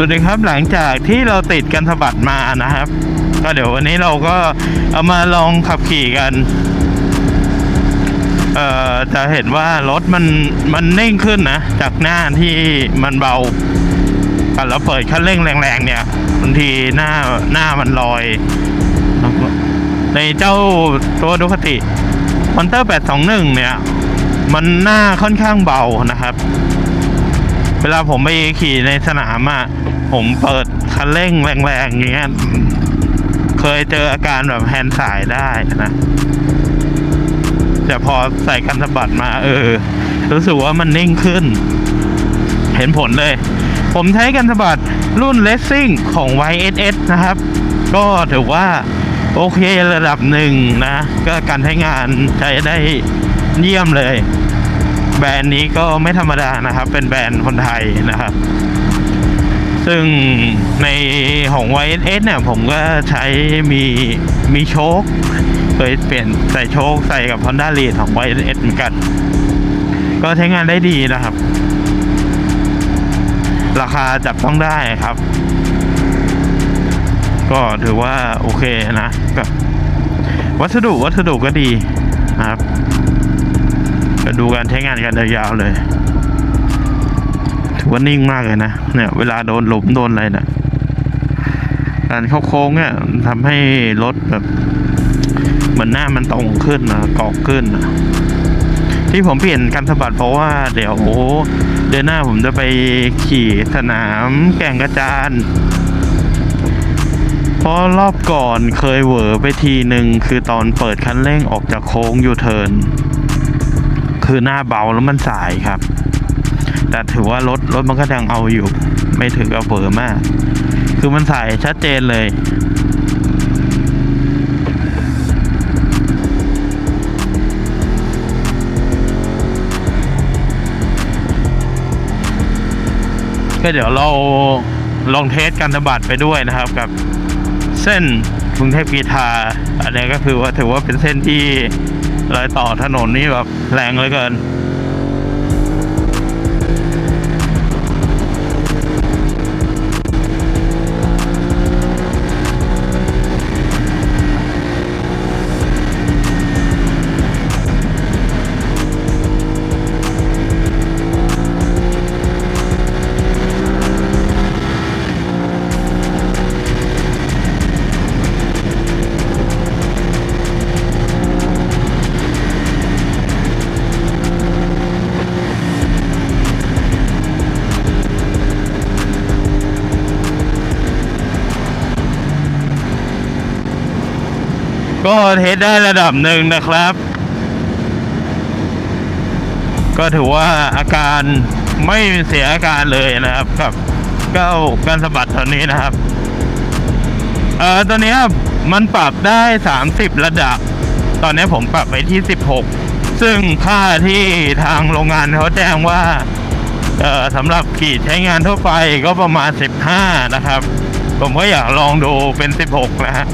สวัสดีครับหลังจากที่เราติดกันสะบัดมานะครับ ก็เดี๋ยววันนี้เราก็เอามาลองขับขี่กันเอ่อจะเห็นว่ารถมันมันนิ่งขึ้นนะ จากหน้าที่มันเบาแต่เราเปิดคันเร่งแรงๆเนี่ยบางทีหน้าหน้ามันลอย ในเจ้าตัวดูคติมอนเตอร์821 เนี่ย มันหน้าค่อนข้างเบานะครับ เวลาผมไปขี่ในสนามอะผมเปิดคันเร่งแรงๆอย่างเงี้ยเคยเจออาการแบบแฮนด์สายได้นะแต่พอใส่กันสะบัดมา เออ รู้สึกว่ามันนิ่งขึ้น เห็นผลเลย ผมใช้กันสะบัดรุ่นเลสซิ่งของ YSS นะครับ ก็ถือว่า โอเคระดับหนึ่งนะ ก็การใช้งานใช้ได้เยี่ยมเลย แบรนด์นี้ก็ไม่ธรรมดานะครับ เป็นแบรนด์คนไทยนะครับ ซึ่งในของ YSS เนี่ย ผมก็ใช้มีมีโชคเคยเปลี่ยนใส่โชคใส่กับ Honda Lead ของ YSS เหมือนกัน ก็ใช้งานได้ดีนะครับ ราคาจับต้องได้ครับ ก็ถือว่าโอเคนะกับวัสดุวัสดุก็ดีนะครับ ก็ดูการใช้งานกันยาวๆเลยถือว่านิ่งมากเลยนะเนี่ยเวลาโดนหลุมโดนอะไรเนะการเข้าโค้งเนี่ยทำให้รถแบบเหมือนหน้ามันตรงขึ้นนะกอกขึ้นนะที่ผมเปลี่ยนการสะบัดเพราะว่าเดี๋ยวเดือนหน้าผมจะไปขี่สนามแก่งกระจานเพราะรอบก่อนเคยเหวอไปทีหนึ่งคือตอนเปิดคันเร่งออกจากโค้งยูเทิร์น คือหน้าเบาแล้วมันสายครับ แต่ถือว่ารถรถมันก็ยังเอาอยู่ ไม่ถึงกับเผลอมาก คือมันถ่ายชัดเจนเลยก็เดี๋ยวเราลองเทสการสะบัดไปด้วยนะครับ กับเส้นกรุงเทพกีทาอันนี้ก็คือว่าถือว่าเป็นเส้นที่ รอยต่อถนนนี้แบบแรงเหลือเกิน ก็เทสได้ระดับหนึ่งนะครับ ก็ถือว่าอาการไม่เสียอาการเลยนะครับกับเก้าการสะบัดตอนนี้นะครับ เอ่อตอนนี้มันปรับได้ 30 ระดับ ตอนนี้ผมปรับไปที่ 16 ซึ่งค่าที่ทางโรงงานเขาแจ้งว่าเออสำหรับขี่ใช้งานทั่วไปก็ประมาณ 15 นะครับ ผมก็อยากลองดูเป็น 16 นะฮะ